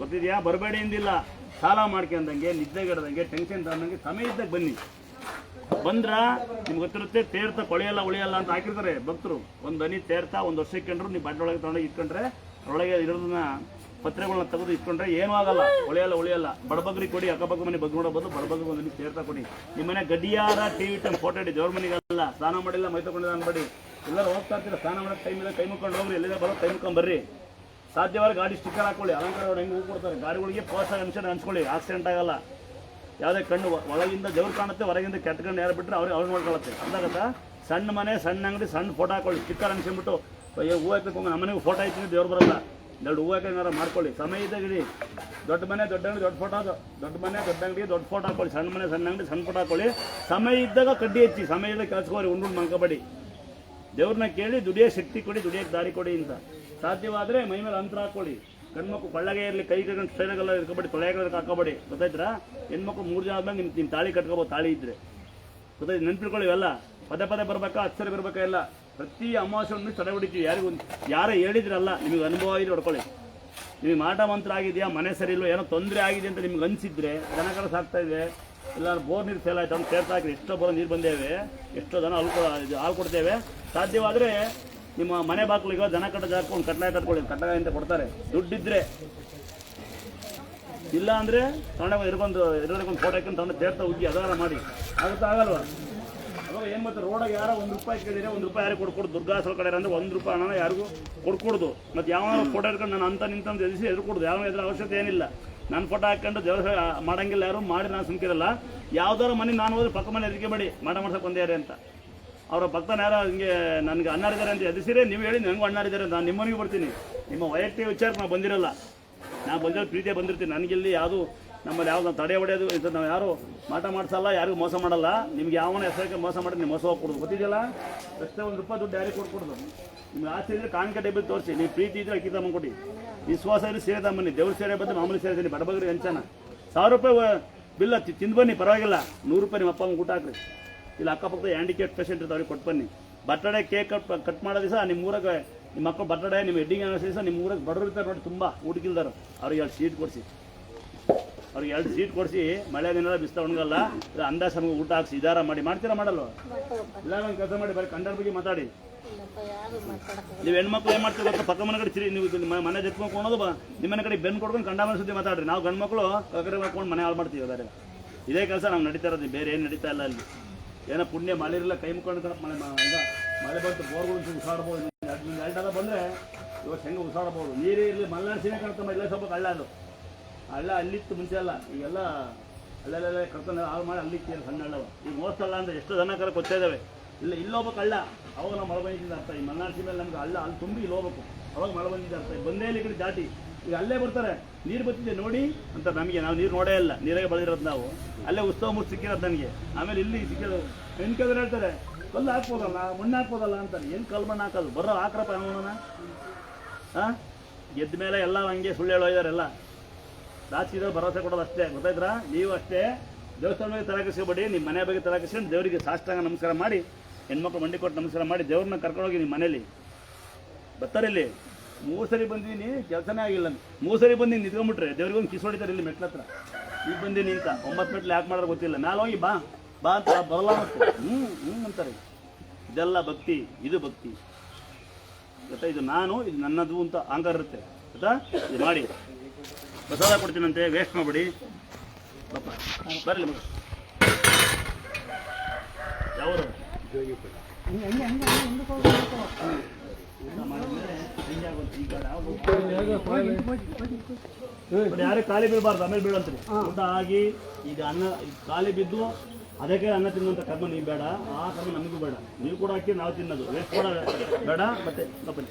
ಗೊತ್ತಿದ್ಯಾ ಬರಬೇಡಿ ಎಂದಿಲ್ಲ ಸಾಲ ಮಾಡ್ಕೊಂಡಂಗೆ ನಿದ್ದೆಗೆಡದಂಗೆ ಟೆನ್ಷನ್ ತಗೊಂಡಂಗೆ ಸಮಯ ಇದ್ದಾಗ ಬನ್ನಿ. ಬಂದ್ರ ನಿಮ್ಗೆ ಗೊತ್ತಿರುತ್ತೆ ತೇರ್ತಾ ಕೊಳೆಯಲ್ಲ, ಉಳಿಯಲ್ಲ ಅಂತ ಹಾಕಿರ್ತಾರೆ ಭಕ್ತರು. ಒಂದು ಹನಿ ತೇರ್ತಾ ಒಂದು ವರ್ಷ ಇಟ್ಕೊಂಡ್ರು, ನೀವು ಒಳಗೆ ತಗೊಂಡೋಗಿ ಇಟ್ಕೊಂಡ್ರೆ ಒಳಗೆ ಇರೋದನ್ನ ಪತ್ರೆಗಳನ್ನ ತೆಗೆದು ಇಟ್ಕೊಂಡ್ರೆ ಏನೂ ಆಗಲ್ಲ. ಉಳಿಯಲ್ಲ ಉಳಿಯಲ್ಲ. ಬಡಬಗ್ರಿಗೆ ಕೊಡಿ, ಅಕ್ಕಪಕ್ಕ ಮನೆ ಬಗ್ಗೆ ಬಡಬಗ್ ಬಡಬಗ್ರಿಗೆ ಒಂದು ಕೊಡಿ. ನಿಮ್ಮ ನಿಮ್ಮನೆ ಗಡಿಯಾರ ಟಿವಿ ಟೈಮ್ ಫೋಟೋ ಇಡಿ ದೇವ್ರ ಮನೆಗಲ್ಲ ಸ್ನಾನ ಮಾಡಿಲ್ಲ, ಮೈ ತಗೊಂಡಿಲ್ಲ ಅನ್ಬೇಡಿ ಎಲ್ಲರೂ ಹೋಗ್ತಾ ಇರ್ತೀರ? ಸ್ನಾನ ಮಾಡೋಕೆ ಟೈಮ್ ಇಲ್ಲ, ಕೈ ಮುಕ್ಕೊಂಡು ಹೋಗ್ರಿ, ಎಲ್ಲಿದೆ ಬರೋ, ಕೈ ಮುಕ್ಕೊಂಡು ಬರ್ರಿ. ಸಾಧ್ಯವಾದ ಗಾಡಿ ಸ್ಟಿಕ್ಕರ್ ಹಾಕೊಳ್ಳಿ. ಅಲಂಕಾರ ಹೆಂಗೆ ಹೂ ಕೊಡ್ತಾರೆ ಗಾಡಿಗಳಿಗೆ ಪೋಸ್ಟ್ ಅಂಶ ಅನ್ಸ್ಕೊಳ್ಳಿ ಆಕ್ಸಿಡೆಂಟ್ ಆಗಲ್ಲ. ಯಾವುದೇ ಕಣ್ಣು ಒಳಗಿಂದ ದೇವ್ರು ಕಾಣುತ್ತೆ, ಹೊರಗಿಂದ ಕಣ್ಣು ಯಾರು ಬಿಟ್ಟರೆ ಅವ್ರಿಗೆ ಅವ್ರು ನೋಡ್ಕೊಳತ್ತೆ. ಅಂದಾಗ ಸಣ್ಣ ಮನೆ, ಸಣ್ಣ ಅಂಗಡಿ, ಸಣ್ಣ ಫೋಟೋ ಹಾಕೊಳ್ಳಿ. ಸ್ಟಿಕ್ಕರ್ ಅನ್ಸಿಬಿಟ್ಟು ಅಯ್ಯೋ ಹೂ ಹಾಕಬೇಕು ನಮ್ಮ ಮನೆಗೆ ಫೋಟೋ ಹಾಕ್ತೀನಿ ದೇವ್ರು ಬರಲ್ಲ. ಎರಡು ಹೂ ಹಾಕಂಗಾರ ಮಾಡ್ಕೊಳ್ಳಿ. ಸಮಯ ಇಡಿ. ದೊಡ್ಡ ಮನೆ, ದೊಡ್ಡ ಅಂಗಡಿ, ದೊಡ್ಡ ಫೋಟೋ ದೊಡ್ಡ ಮನೆ, ದೊಡ್ಡ ಅಂಗಡಿ, ದೊಡ್ಡ ಫೋಟೋ ಹಾಕೊಳ್ಳಿ. ಸಣ್ಣ ಮನೆ, ಸಣ್ಣ ಅಂಗಡಿ, ಸಣ್ಣ ಫೋಟೋ ಹಾಕೊಳ್ಳಿ. ಸಮಯ ಇದ್ದಾಗ ಕಡ್ಡಿ ಹೆಚ್ಚಿ. ಇದ್ದಾಗ ಕೆಲ್ಸಕೋರಿ ಉಂಡು ಮಂಕಬೇಡಿ ದೇವ್ರನ್ನ ಕೇಳಿ ದುಡಿಯೋ ಶಕ್ತಿ ಕೊಡಿ, ದುಡಿಯೋಕ್ಕೆ ದಾರಿ ಕೊಡಿ ಅಂತ. ಸಾಧ್ಯವಾದರೆ ಮೈ ಮೇಲೆ ಅಂತರ ಹಾಕೊಳ್ಳಿ. ಗಂಡ್ಮಕ್ಳು ಕೊಳ್ಳಗೆ ಇರಲಿ, ಕೈ ಕೈಗೊಂಡು ಸೈಡಗೆಲ್ಲ ಇಟ್ಕೊಬೇಡಿ ತೊಳೆಯಾಗ ಹಾಕೋಬೇಡಿ. ಗೊತ್ತಾಯ್ತಾ ಹೆಣ್ಮಕ್ಳು ಮೂರು ಜನ ಆದ್ಮೇಲೆ ನಿಮ್ಮ ನಿಮ್ಮ ತಾಳಿ ಕಟ್ಕೋಬೋದು, ತಾಳಿ ಇದ್ರೆ. ಗೊತ್ತಾಯ್ತು? ನೆನ್ಪಿಟ್ಕೊಳ್ಳಿ ಇವೆಲ್ಲ. ಪದೇ ಪದೇ ಬರಬೇಕಾ, ಅಚ್ಚರಿ ಬರಬೇಕಾ ಎಲ್ಲ? ಪ್ರತಿ ಅಮಾವಾಸ್ಯವನ್ನು ತಡೆ ಹೊಡಿತೀವಿ. ಯಾರಿಗೂ ಯಾರೇ ಹೇಳಿದ್ರಲ್ಲ, ನಿಮಗೆ ಅನುಭವ ಇದ್ರೆ ಹೊಡ್ಕೊಳ್ಳಿ. ನಿಮಗೆ ಮಾಟ ಮಂತ್ರ ಆಗಿದೆಯಾ, ಮನೆ ಸರಿ ಇಲ್ಲ ಏನೋ ತೊಂದರೆ ಆಗಿದೆ ಅಂತ ನಿಮ್ಗೆ ಅನಿಸಿದ್ರೆ ದನಕರ ಸಾಕ್ತಾ ಇದೆ ಇಲ್ಲ, ಬೋರ್ ನೀರು ಫೇಲ್ ಆಯ್ತು ಅವ್ನು ಸೇರ್ತಾ ಹಾಕಿ ಎಷ್ಟೋ ಬೋರ್ ನೀರು ಬಂದೇವೆ, ಎಷ್ಟೋ ದನ ಹಾಲು ಕೊ- ಹಾಲು ಕೊಡ್ತೇವೆ. ಸಾಧ್ಯವಾದರೆ ನಿಮ್ಮ ಮನೆ ಬಾಗಿಲಿಗೆ ದನ ಕಟ್ಟ ಹಾಕೊಂಡು ಕಟ್ಲಾಯ ಕಟ್ಕೊಳ್ಳಿ ಕಟ್ಲಾಯ ಅಂತ ಕೊಡ್ತಾರೆ. ದುಡ್ಡಿದ್ರೆ. ಇಲ್ಲ ಅಂದರೆ ತಗೊಂಡಾಗ ಇರ್ಕೊಂಡು ಇರೋದಕ್ಕೊಂದು ಫೋಟೋ ಹಾಕೊಂಡು ತಗೊಂಡು ತೇರ್ತಾ ಉಜ್ಜಿ ಅದಾರ ಮಾಡಿ. ಆಗುತ್ತಾ ಆಗಲ್ವಾ? ಅವಾಗ ಏನು ಮತ್ತೆ ರೋಡಾಗ ಯಾರೋ ಒಂದು ರೂಪಾಯಿ ಕೇಳಿದ್ರೆ ಒಂದು ರೂಪಾಯಿ ಯಾರಿಗೆ ಕೊಡ್ಕೊಡು, ದುರ್ಗಾಸಲ ಕಡೆ ಅಂದ್ರೆ ಒಂದು ರೂಪಾಯಿ ಹಣನ ಯಾರಿಗೂ ಕೊಡ್ಕೊಡ್ದು. ಮತ್ತು ಯಾವ ಫೋಟೋ ಹಿಡ್ಕೊಂಡು ನಾನು ಅಂತ ನಿಂತಂದು ಎದುರಿಸಿ ಎದುರು ಯಾವ ಎದುರು ಅವಶ್ಯಕತೆ ಏನಿಲ್ಲ. ನಾನು ಫೋಟೋ ಹಾಕೊಂಡು ದೇವಸ್ಥಾನ ಮಾಡಂಗಿಲ್ಲ ಯಾರು, ಮಾಡಿ ನಾನು ಸುಮ್ಕಿರಲ್ಲ. ಯಾವ್ದಾರು ಮನೆ ನಾನು ಹೋದ್ರೆ ಪಕ್ಕ ಮನೆ ಎದಕ್ಕೆ ಮಾಡಿ ಮಾಡ ಮಾಡ್ಸಕ್ಕೆ ಒಂದೇ ಅಂತ. ಅವರ ಭಕ್ತನ ಯಾರೋ ಹಿಂಗೆ ನನಗೆ ಅನ್ನಾರಿದ್ದಾರೆ ಅಂತ ಎದಿಸಿರೇ ನೀವು ಹೇಳಿ ನನಗೂ ಅಣ್ಣಾರಿದ್ದಾರೆ ಅಂತ, ನಾನು ನಿಮ್ಮನಿಗೆ ಬರ್ತೀನಿ. ನಿಮ್ಮ ವೈಯಕ್ತಿಕ ವಿಚಾರಕ್ಕೆ ನಾವು ಬಂದಿರಲ್ಲ. ನಾನು ಬಂದಿರೋ ಪ್ರೀತಿಯ ಬಂದಿರ್ತೀನಿ. ನನಗಿಲ್ಲಿ ಯಾವುದು ನಮ್ಮಲ್ಲಿ ಯಾವ್ದು ತಡೆ ಹೊಡೆಯೋದು ಇದು ನಾವು ಯಾರು ಮಾಟ ಮಾಡಿಸಲ್ಲ, ಯಾರಿಗೂ ಮೋಸ ಮಾಡಲ್ಲ. ನಿಮ್ಗೆ ಯಾವನ ಹೆಸರಿಗೆ ಮೋಸ ಮಾಡಿ ನೀವು ಮೋಸ ಹೋಗ್ಕೊಡೋದು ಗೊತ್ತಿದೆಯಲ್ಲ? ಅಷ್ಟೇ ಒಂದು ರೂಪಾಯಿ ದುಡ್ಡು ಯಾರಿಗೆ ಕೊಟ್ಕೊಡೋದು ನಿಮ್ಗೆ ಆಸೆ ಇದ್ರೆ ಕಾಣಿಕೆ ಟೇಬಲ್ ತೋರಿಸಿ. ನೀವು ಪ್ರೀತಿ ಇದ್ರೆ ಅಕ್ಕಿ ತಮ್ಮ ಕೊಡಿ. ವಿಶ್ವಾಸ ಇದ್ರೆ ಸೇರೆ ತಮ್ಮನಿ ದೇವ್ರ ಸೇರೆ ಬಂದು ಮಾಮೂಲಿ ಸೇರಿದ್ದೀನಿ ಬಡಬಗ್ರಿ ಹೆಂಚನ ಸಾವಿರ ರೂಪಾಯಿ ಬಿಲ್ಲ ತಿಂದು ಬನ್ನಿ, ಪರವಾಗಿಲ್ಲ. ನೂರು ರೂಪಾಯಿ ನಿಮ್ಮ ಅಪ್ಪ ಊಟ ಹಾಕ್ರಿ. ಇಲ್ಲಿ ಅಕ್ಕಪಕ್ಕದ ಹ್ಯಾಂಡಿಕೇಟ್ ಪೇಷಂಟ್ ಇರ್ತಾವೆ ಅವ್ರಿಗೆ ಕೊಟ್ಟು ಬನ್ನಿ. ಬರ್ತಡೇ ಕೇಕ್ ಕಟ್ ಕಟ್ ಮಾಡೋ ದಿವಸ ನಿಮ್ಮ ಊರಾಗ ನಿಮ್ಮ ಮಕ್ಕಳು ಬರ್ತಡೇ ನಿಮ್ಮ ಹೆಡ್ಡಿಂಗ್ ಅನ್ನೋ ದಿವಸ ನಿಮ್ಮ ಊರಾಗ ಬಡವರು ಇರ್ತಾರೆ ನೋಡಿ, ತುಂಬ ಊಟಕ್ಕಿಲ್ದಾರ ಅವ್ರಿಗೆ ಎರಡು ಸೀಟ್ ಕೊಡಿಸಿ. ಅವ್ರಿಗೆ ಎರಡು ಸೀಟ್ ಕೊಡಿಸಿ, ಮಳೆ ದಿನ ಬಿಸ್ತಾ ಒಣಗಲ್ಲ ಅಂದಾಜ್ ನಮಗೆ ಊಟ ಹಾಕ್ಸಿ, ಇದಾರ ಮಾಡಿ, ಮಾಡ್ತೀರಾ ಮಾಡಲ್ವ? ಇಲ್ಲ, ಒಂದು ಕೆಲಸ ಮಾಡಿ, ಬರೀ ಕಂಡರ ಬಗ್ಗೆ ಮಾತಾಡಿ. ನೀವು ಹೆಣ್ಮಕ್ಳು ಏನು ಮಾಡ್ತೀವಿ ಗೊತ್ತಾ? ಪಕ್ಕ ಮನೆ ಕಡೆ ಚಿರಿ ನೀವು ಮನೆ ಜತ್ಕೊಂಡು ನಿಮ್ಮ ಮನೆ ಕಡೆ ಬೆನ್ನು ಕೊಡ್ಕೊಂಡು ಕಂಡ ಮನೆ ಸುದ್ದಿ ಮಾತಾಡ್ರಿ. ನಾವು ಗಂಡು ಮಕ್ಕಳು ಕಡೆ ಮಾಡ್ಕೊಂಡು ಮನೆ ಹಾಳು ಮಾಡ್ತೀವಿ ಬೇರೆ ಇದೇ ಕೆಲಸ ನಾವು ನಡೀತಾ ಇರೋದು, ಬೇರೆ ಏನು ನಡೀತಾ ಇಲ್ಲ ಅಲ್ಲಿ. ಏನೋ ಪುಣ್ಯ ಮಳೆ ಇರಲ್ಲ ಕೈ ಮುಖಂಡ ಮಳೆ ಮಳೆ ಬಂತು, ಬೋರ್ಗಳು ಉಸಾಡ್ಬೋದು ಎರಡು ಎರಡಲ್ಲ ಬಂದರೆ ಇವತ್ತು ಹೆಂಗೆ ಉಸಾಡ್ಬೋದು ನೀರೇ ಇರಲಿ ಮಲೆನಾಡು ಸೀಮೆ ಕಾಣ್ತಮ್ಮ, ಇಲ್ಲ ಸ್ವಲ್ಪ ಹಳ್ಳ ಅದು. ಹಳ್ಳ ಅಲ್ಲಿತ್ತು ಮುಂಚೆ ಅಲ್ಲ ಈಗೆಲ್ಲ ಅಲ್ಲೆಲ್ಲ ಕರ್ಕೊಂಡು ಹಾಳು ಮಾಡಿ ಅಲ್ಲಿ ತೀರ ಸಣ್ಣ ಹಳ್ಳವ ಈಗ ಮೋಸ್ತಲ್ಲ ಅಂದ್ರೆ ಎಷ್ಟು ದನ ಕರೆ ಕೊಚ್ಚಾ ಇದಾವೆ. ಇಲ್ಲ ಇಲ್ಲೋಗ್ಬೇಕು ಹಳ್ಳ ಅವಾಗ ನಾವು ಮಳೆ ಬಂದಿದ್ದ ಅರ್ಥ. ಈ ಮಲೆನಾಡು ಮೇಲೆ ನಮ್ಗೆ ಹಳ್ಳ ಅಲ್ಲಿ ತುಂಬಿ ಇಲ್ಲಿ ಹೋಗ್ಬೇಕು. ಅವಾಗ ಮಳೆ ಬಂದಿದ್ದ ಅರ್ಥ ಬಂದೇ ಇಲ್ಲಿ ಕಡೆ ದಾಟಿ ಈಗ ಅಲ್ಲೇ ಬರ್ತಾರೆ. ನೀರು ಬರ್ತಿದೆ ನೋಡಿ ಅಂತ ನಮಗೆ, ನಾವು ನೀರು ನೋಡೇ ಇಲ್ಲ. ನೀರಾಗೆ ಬೆಳೆದಿರೋದು ನಾವು. ಅಲ್ಲೇ ಉತ್ಸವ ಮೂರ್ತಿ ಸಿಕ್ಕಿರೋದು ನನಗೆ. ಆಮೇಲೆ ಇಲ್ಲಿ ಸಿಕ್ಕಿರೋದು. ಹೆಣ್ಕಂದ್ರೆ ಹೇಳ್ತಾರೆ, ಕಲ್ಲು ಹಾಕ್ಬೋದಲ್ಲ, ಮಣ್ಣು ಹಾಕ್ಬೋದಲ್ಲ ಅಂತಾರೆ. ಏನು ಕಲ್ಲು ಮಣ್ಣು ಹಾಕೋದು? ಬರೋ ಹಾಕ್ರಪ್ಪ ಅವನ ಹಾಂ ಗೆದ್ದ ಮೇಲೆ ಎಲ್ಲ ಹಂಗೆ ಸುಳ್ಳು ಹೇಳೋ ಇದಾರೆಲ್ಲ. ರಾಜಕೀಯದಲ್ಲಿ ಭರವಸೆ ಕೊಡೋದು ಅಷ್ಟೇ. ಗೊತ್ತಾಯ್ತಾ ನೀವು ಅಷ್ಟೇ. ದೇವಸ್ಥಾನ ಬಗ್ಗೆ ತಲಾಕಿಸ್ಕೊಬೇಡಿ ನಿಮ್ಮ ಮನೆ ಬಗ್ಗೆ ತಲಾಕಿಸ್ಕೊಂಡು ದೇವರಿಗೆ ಸಾಷ್ಟಾಂಗ ನಮಸ್ಕಾರ ಮಾಡಿ, ಹೆಣ್ಮಕ್ಳು ಮಂಡಿ ಕೊಟ್ಟು ನಮಸ್ಕಾರ ಮಾಡಿ ದೇವ್ರನ್ನ ಕರ್ಕೊಂಡೋಗಿ ನಿಮ್ಮ ಮನೇಲಿ. ಬರ್ತಾರೆ ಇಲ್ಲಿ. ಮೂರು ಸರಿ ಬಂದೀನಿ, ಕೆಲಸನೇ ಆಗಿಲ್ಲ ಮೂಸರಿ ಸರಿ ಬಂದು ನಿಂತ್ಕೊಂಡ್ಬಿಟ್ರೆ. ದೇವ್ರಿಗೆ ಒಂದು ಕಿಸ್ ಹೊಡಿತಾರೆ ಇಲ್ಲಿ ಮೆಟ್ಲ ಹತ್ರ. ಈಗ ಬಂದೀನಿ ಅಂತ. ಒಂಬತ್ತು ಮೆಟ್ಲು ಯಾಕೆ ಮಾಡೋದು ಗೊತ್ತಿಲ್ಲ. ನಾನು ಹೋಗಿ ಬಾ. ಬಾ ಅಂತ ಬರಲ್ಲ ಹ್ಞೂ ಹ್ಞೂ ಅಂತಾರೆ. ಇದೆಲ್ಲ ಭಕ್ತಿ, ಇದು ಭಕ್ತಿ. ಗೊತ್ತಾ? ಇದು ನಾನು, ಇದು ನನ್ನದು ಅಂತ ಅಹಂಕಾರ ಇರುತ್ತೆ. ಗೊತ್ತಾ? ಇದು ಮಾಡಿ. ಪ್ರಸಾದ ಕೊಡ್ತೀನಂತೆ ವೇಸ್ಟ್ ಮಾಡಿಬಿಡಿ. ಬಪ್ಪ ಬರಲಿ ಮಗ. ಯಾವರು? ಯಾರೇ ಖಾಲಿ ಬೀಳಬಾರ್ದು ಆಮೇಲೆ ಬೀಳಂತ್ರಿ. ಊಟ ಆಗಿ ಈಗ ಅನ್ನ ಕಾಲಿ ಖಾಲಿ ಬಿದ್ದು ಅದಕ್ಕೆ ಅನ್ನ ತಿನ್ನುವಂಥ ಕರ್ಮ ನೀವು ಬೇಡ ಆ ಕರ್ಮ ನಮಗೂ ಬೇಡ. ನೀವು ಕೂಡ ಹಾಕಿ ನಾವು ತಿನ್ನೋದು. ವೇಸ್ಟ್ ಕೂಡ ಬೇಡ ಮತ್ತೆ ಬರ್ರಿ